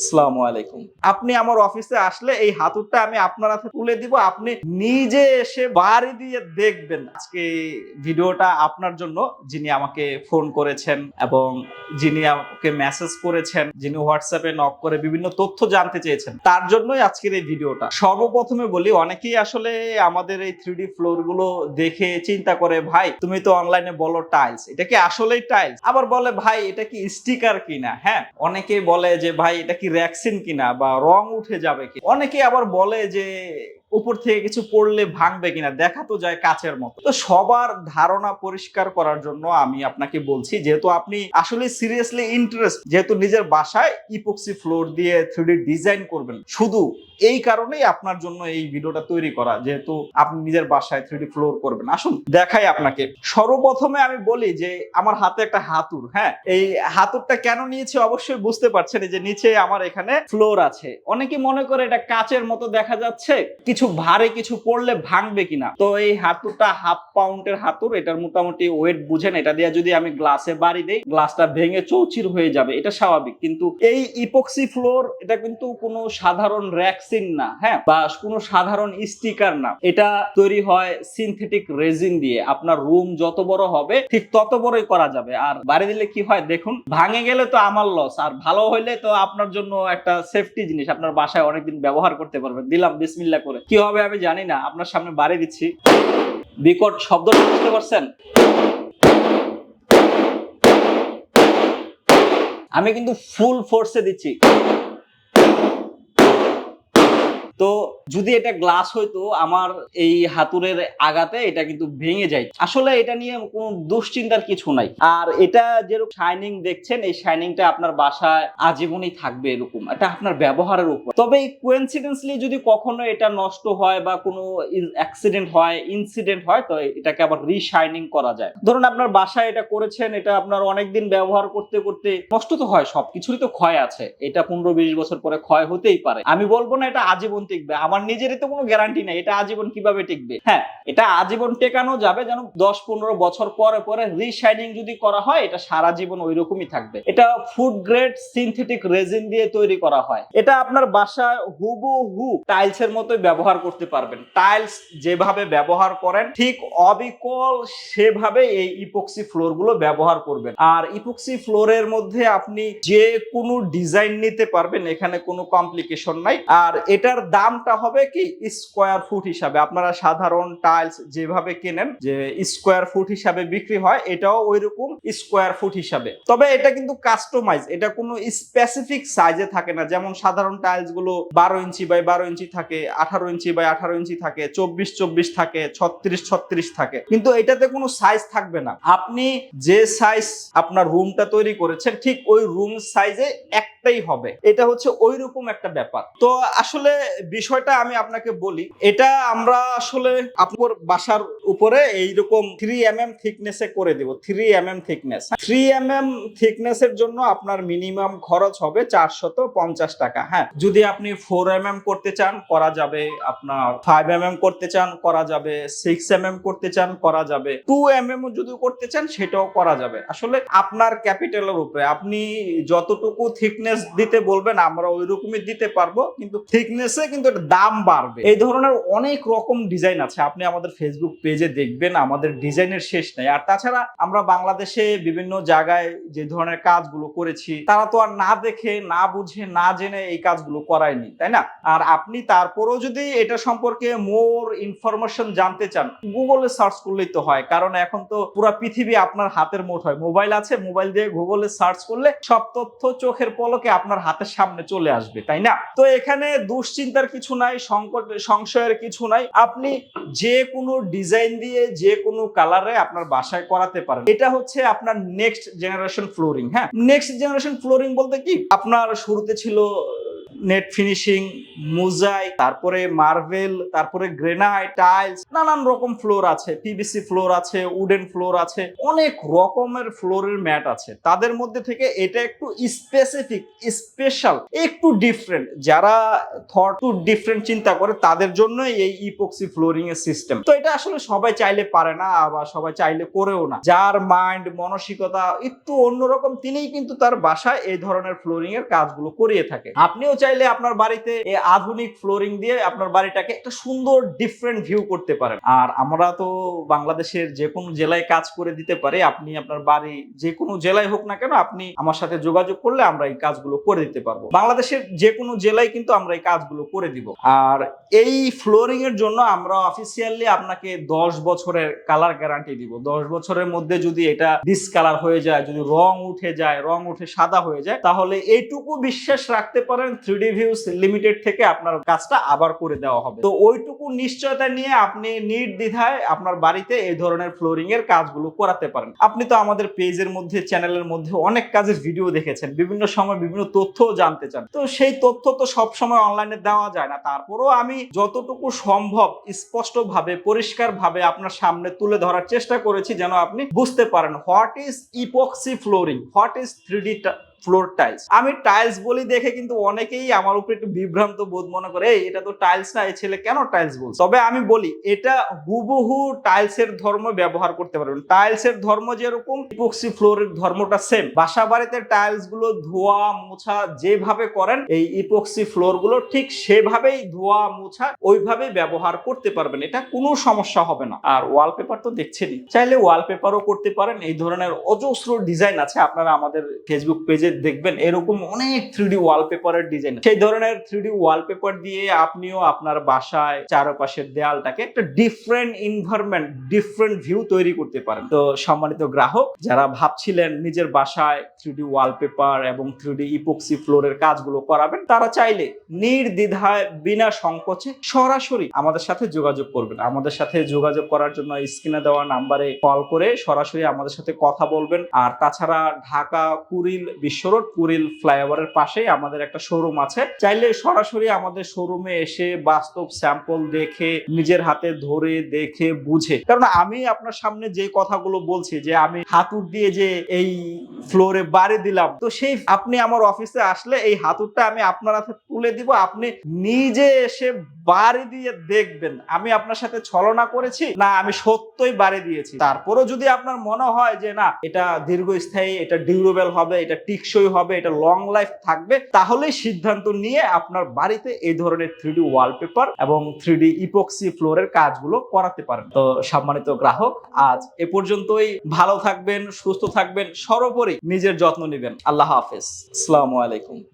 আসসালামু আলাইকুম। আপনি আমার অফিসে আসলে এই হাতুরটা আমি আপনার হাতে তুলে দিব, আপনি নিজে এসে বাড়ি দিয়ে দেখবেন। আজকে ভিডিওটা আপনার জন্য, যিনি আমাকে ফোন করেছেন এবং যিনি আমাকে মেসেজ করেছেন, যিনি হোয়াটসঅ্যাপে নক করে বিভিন্ন তথ্য জানতে চেয়েছেন, তার জন্যই আজকের এই ভিডিওটা। সর্বপ্রথমে বলি, অনেকেই আসলে আমাদের এই থ্রি ফ্লোরগুলো দেখে চিন্তা করে, ভাই, তুমি তো অনলাইনে বলো টাইলস এটা কি আসলেই টাইলস আবার বলে, ভাই, এটা কি স্টিকার কিনা? হ্যাঁ অনেকেই বলে যে, ভাই, এটা কি র্যাক্সিন কিনা বা রং উঠে যাবে কি অনেকে আবার বলে যে উপর থেকে কিছু পড়লে ভাঙবে কিনা, দেখা তো যায় কাচের মতো। তো সবার ধারণা পরিষ্কার করার জন্য আমি আপনাকে বলছি, যেহেতু আপনি আসলে সিরিয়াসলি ইন্টারেস্ট যেহেতু নিজের বাসায় ইপক্সি ফ্লোর দিয়ে থ্রি ডিজাইন করবেন, শুধু এই কারণেই আপনার জন্য এই ভিডিওটা তৈরি করা, যেহেতু আপনি নিজের বাসায় থ্রি ফ্লোর করবেন। আসুন, দেখাই আপনাকে। সর্বপ্রথমে আমি বলি যে, আমার হাতে একটা হাতুর হ্যাঁ? এই হাতুরটা কেন নিয়েছি অবশ্যই বুঝতে পারছেন যে নিচে আমার এখানে ফ্লোর আছে। অনেকে মনে করে এটা কাচের মতো দেখা যাচ্ছে, কিছু ভারী কিছু পড়লে ভাঙবে কিনা? তো এই হাতুরটা হাফ পাউন্ডের হাতুর, এটার মোটামুটি ওয়েট বুঝেন, এটা দিয়ে যদি আমি গ্লাসে বাড়ি দেই গ্লাসটা ভেঙে চৌচির হয়ে যাবে, এটা স্বাভাবিক। কিন্তু এই ইপক্সি ফ্লোর এটা কিন্তু কোনো সাধারণ র্যাক্সিন না হ্যাঁ? বা কোনো সাধারণ স্টিকার না। এটা তৈরি হয় সিনথেটিক রেজিন দিয়ে। আপনার রুম যত বড় হবে, ঠিক তত বড়ই করা যাবে। আর বাড়ি দিলে কি হয়, দেখুন, ভাঙে গেলে তো আমার লস আর ভালো হইলে তো আপনার জন্য একটা সেফটি জিনিস। আপনার বাসায় অনেকদিন ব্যবহার করতে পারবেন। দিলাম, বিসমিল্লা করে। কি হবে আমি জানি না, আপনার সামনে বাড়ি দিচ্ছি। বিকট শব্দ বুঝতে পারছেন? আমি কিন্তু ফুল ফোর্সে দিচ্ছি। তো যদি এটা গ্লাস হইতো, আমার এই হাতুরের আগাতে এটা কিন্তু ভেঙে যায়। আসলে এটা নিয়ে কোনো দুশ্চিন্তার কিছু নাই। আর এটা যেরকম শাইনিং দেখছেন, এই শাইনিংটা আপনার বাসায় আজীবনই থাকবে এরকম। এটা আপনার ব্যবহারের উপর। তবে এই কোয়েন্সিডেন্সলি যদি কখনো এটা নষ্ট হয় বা কোনো অ্যাক্সিডেন্ট হয় ইনসিডেন্ট হয়, তো এটাকে আবার রিশাইনিং করা যায়। ধরুন আপনার বাসায় এটা করেছেন, এটা আপনার অনেকদিন ব্যবহার করতে করতে নষ্ট তো হয় সবকিছুরই তো ক্ষয় আছে। এটা পনেরো বিশ বছর পরে ক্ষয় হতেই পারে। আমি বলব না এটা আজীবন টিকবে, আমার নিজেরই তো কোনো গ্যারান্টি নেই, এটা আজীবন কীভাবে টিকবে? হ্যাঁ এটা আজীবন টেকানো যাবে, যেন দশ পনেরো বছর পরে পরে রিশাইনিং যদি করা হয়, এটা সারা জীবন ওই রকমই থাকবে। এটা ফুড গ্রেড সিনথেটিক রেজিন দিয়ে তৈরি করা হয়। এটা আপনার বাসায় হুবহু টাইলস এর মতোই ব্যবহার করতে পারবেন। টাইলস যেভাবে ব্যবহার করেন, ঠিক অবিকল সেভাবে এই ইপক্সি ফ্লোরগুলো ব্যবহার করবেন। আর ইপক্সি ফ্লোরের মধ্যে আপনি যে কোনো ডিজাইন নিতে পারবেন, এখানে কোনো কমপ্লিকেশন নাই। আর এটার দামটা হবে কি স্কোয়ার ফুট হিসাবে। আপনারা সাধারণ টাইলস যেভাবে কেনেন, যে স্কোয়ার ফুট হিসাবে বিক্রি হয়, এটাও ওই রকম স্কোয়ার ফুট হিসাবে। তবে এটা কিন্তু কাস্টমাইজ এটা কোনো স্পেসিফিক সাইজে থাকে না। যেমন সাধারণ টাইলসগুলো বারো ইঞ্চি বাই বারো ইঞ্চি থাকে, আঠারো ইঞ্চি বাই আঠারো ইঞ্চি থাকে, চব্বিশ চব্বিশ থাকে, ছত্রিশ ছত্রিশ থাকে। কিন্তু এটাতে কোনো সাইজ থাকবে না। আপনি যে সাইজ আপনার রুমটা তৈরি করেছেন, ঠিক ওই রুম সাইজে একটাই হবে। এটা হচ্ছে ওই রকম একটা ব্যাপার। তো আসলে বিষয়টা আমি আপনাকে বলি, এটা আমরা আসলে আপনার বাসার উপরে এইরকম থ্রি এম এম থিকনেসে করে দেব three M M thickness three M M থিকনেসের জন্য আপনার মিনিমাম খরচ হবে চারশত পঞ্চাশ টাকা হ্যাঁ। যদি আপনি ফোর এম এম করতে চান, করা যাবে আপনার ফাইভ এম এম করতে চান, করা যাবে সিক্স এম এম করতে চান, করা যাবে। টু এম এম যদি করতে চান, সেটাও করা যাবে। আসলে আপনার ক্যাপিটালের উপরে, আপনি যতটুকু থিকনেস দিতে বলবেন, আমরা ওই রকমই দিতে পারব, কিন্তু থিকনেসে কিন্তু এটার দাম বাড়বে। এই ধরনের অনেক রকম ডিজাইন আছে, আপনি আমাদের ফেসবুক পেজে দেখবেন, আমাদের ডিজাইনের শেষ নেই। আর তাছাড়া আমরা বাংলাদেশে বিভিন্ন জায়গায় যে ধরনের কাজগুলো করেছি, তারা তো আর না দেখে, না বুঝে, না জেনে এই কাজগুলো করায়নি, তাই না? আর আপনি তারপরেও যদি এটা সম্পর্কে মোর ইনফরমেশন জানতে চান গুগলে সার্চ করলেই তো হয়, কারণ এখন তো পুরো পৃথিবী আপনার হাতের মুঠ হয় মোবাইল আছে মোবাইল দিয়ে গুগলে সার্চ করলে সব তথ্য চোখের পলকে আপনার হাতের সামনে চলে আসবে, তাই না? তো এখানে দুশ্চিন্তার কিছু নাই, সংকট, সংশয়ের কিছু নাই। আপনি যে কোনো ডিজাইন দিয়ে, যে কোনো কালারে আপনার বাসায় করাতে পারেন এটা হচ্ছে আপনার নেক্সট জেনারেশন ফ্লোরিং হ্যাঁ? নেক্সট জেনারেশন ফ্লোরিং বলতে কি? আপনার শুরুতে ছিল নেট ফিনিশিং, মুজাই, তারপরে মার্বেল, তারপরে গ্রেনাইট, টাইলস, নানান রকম ফ্লোর আছে, পিভিসি ফ্লোর আছে, উডেন ফ্লোর আছে, অনেক রকমের ফ্লোরের ম্যাট আছে। তাদের মধ্যে থেকে এটা একটু স্পেসিফিক স্পেশাল একটু ডিফারেন্ট যারা থট টু ডিফারেন্ট চিন্তা করে, তাদের জন্যই এই ইপক্সি ফ্লোরিং এর সিস্টেম তো এটা আসলে সবাই চাইলে পারে না আবার সবাই চাইলে করেও না। যার মাইন্ড মানসিকতা একটু অন্যরকম, তিনিই কিন্তু তার বাসায় এই ধরনের ফ্লোরিং এর কাজগুলো করিয়ে থাকে। আপনিও চাইলে আপনার বাড়িতে এই আধুনিক ফ্লোরিং দিয়ে আপনার বাড়িটাকে একটা সুন্দর ডিফারেন্ট ভিউ করতে পারেন। আর আমরা তো বাংলাদেশের যে কোনো জেলায় কাজ করে দিতে পারি, আপনি আপনার বাড়ি যে কোনো জেলায় হোক না কেন আপনি আমার সাথে যোগাযোগ করলে আমরা এই কাজগুলো করে দিতে পারব। বাংলাদেশের যে কোনো জেলায় কিন্তু আমরা এই কাজগুলো করে দিব। আর এই ফ্লোরিং এর জন্য আমরা অফিসিয়ালি আপনাকে দশ বছরের কালার গ্যারান্টি দিব। দশ বছরের মধ্যে যদি এটা ডিসকালার হয়ে যায়, যদি রং উঠে যায়, রং উঠে সাদা হয়ে যায়, তাহলে এইটুকু বিশ্বাস রাখতে পারেন থ্রি ডি ভিউস লিমিটেড থেকে আপনার কাজটা আবার করে দেওয়া হবে। তো ওইটুকু নিশ্চয়তা নিয়ে আপনি নির্দ্বিধায় আপনার বাড়িতে এই ধরনের ফ্লোরিং এর কাজগুলো করাতে পারেন। আপনি তো আমাদের পেজের মধ্যে চ্যানেলের মধ্যে অনেক কাজের ভিডিও দেখেছেন, বিভিন্ন সময় বিভিন্ন তথ্যও জানতে চান। তো সেই তথ্য তো সব সময় অনলাইনে দেওয়া যায় না। তারপরেও আমি যতটুকু সম্ভব স্পষ্টভাবে, পরিষ্কারভাবে আপনার সামনে তুলে ধরার চেষ্টা করেছি যেন আপনি বুঝতে পারেন what is epoxy flooring what is three D floor tiles আমি টাইলস বলি দেখে কিন্তু অনেকেই আমার উপর একটু বিভ্রান্ত বোধ মনে করে "এই, এটা তো টাইলস না এই ছেলে কেন টাইলস বলছে? তবে আমি বলি এটা হুবহু টাইলস এর ধর্ম ব্যবহার করতে পারবেন। টাইলস এর ধর্ম যেরকম ইপক্সি ফ্লোরের ধর্মটা সেম বাসা বাড়িতে টাইলসগুলো ধোয়া মোছা যেভাবে করেন এই ইপক্সি ফ্লোরগুলো ঠিক সেভাবেই ধোয়া মোছা ওইভাবেই ব্যবহার করতে পারবেন। এটা কোনো সমস্যা হবে না। আর ওয়ালপেপার তো দেখছেনই। চাইলে ওয়ালপেপারও করতে পারেন। এই ধরনের অজস্র ডিজাইন আছে। আপনারা আমাদের ফেসবুক পেজে দেখবেন এরকম অনেক থ্রি ডি ওয়ালপেপারের ডিজাইন সেই ধরনের থ্রি ডি ওয়ালপেপার দিয়ে আপনিও আপনার বাসায় চারপাশের দেয়ালটাকে একটা ডিফারেন্ট ইনভারমেন্ট ডিফারেন্ট ভিউ তৈরি করতে পারেন। তো সম্মানিত গ্রাহক, যারা ভাবছিলেন নিজের বাসায় থ্রি ডি ওয়ালপেপার এবং থ্রি ডি ইপক্সি ফ্লোরের কাজগুলো করাবেন, তারা চাইলে নির্দ্বিধায় বিনা সংকোচে সরাসরি আমাদের সাথে যোগাযোগ করবেন। আমাদের সাথে যোগাযোগ করার জন্য স্ক্রিনে দেওয়া নাম্বারে কল করে সরাসরি আমাদের সাথে কথা বলবেন। আর তাছাড়া ঢাকা, কুড়িল বিশ্ব রোড কুড়িল ফ্লাইওভারের পাশেই আমাদের একটা শোরুম আছে। চাইলে সরাসরি আমাদের শোরুমে এসে বাস্তব স্যাম্পল দেখে, নিজের হাতে ধরে দেখে, বুঝে। কারণ আমি আপনার সামনে যে কথাগুলো বলছি, যে আমি হাতুর দিয়ে যে এই ফ্লোরে বাড়ি দিলাম, তো সেই আপনি আমার অফিসে আসলে এই হাতুরটা আমি আপনার হাতে তুলে দিব, আপনি নিজে এসে বাড়ি দিয়ে দেখবেন, আমি আপনার সাথে ছলনা করেছি, না আমি সত্যই বাড়ি দিয়েছি। তারপরও যদি আপনার মনে হয় যে না, এটা দীর্ঘস্থায়ী, এটা ডিউরেবল হবে, এটা টিকসই হবে, এটা লং লাইফ থাকবে। তাহলে সিদ্ধান্ত নিয়ে আপনার বাড়িতে এই ধরনের থ্রি ডি ওয়ালপেপার এবং থ্রি ডি ইপক্সি ফ্লোরের কাজগুলো করাতে পারেন তো সম্মানিত গ্রাহক, আজ এ পর্যন্তই। ভালো থাকবেন, সুস্থ থাকবেন, সর্বোপরি নিজের যত্ন নেবেন। আল্লাহ হাফেজ। আসসালামু আলাইকুম।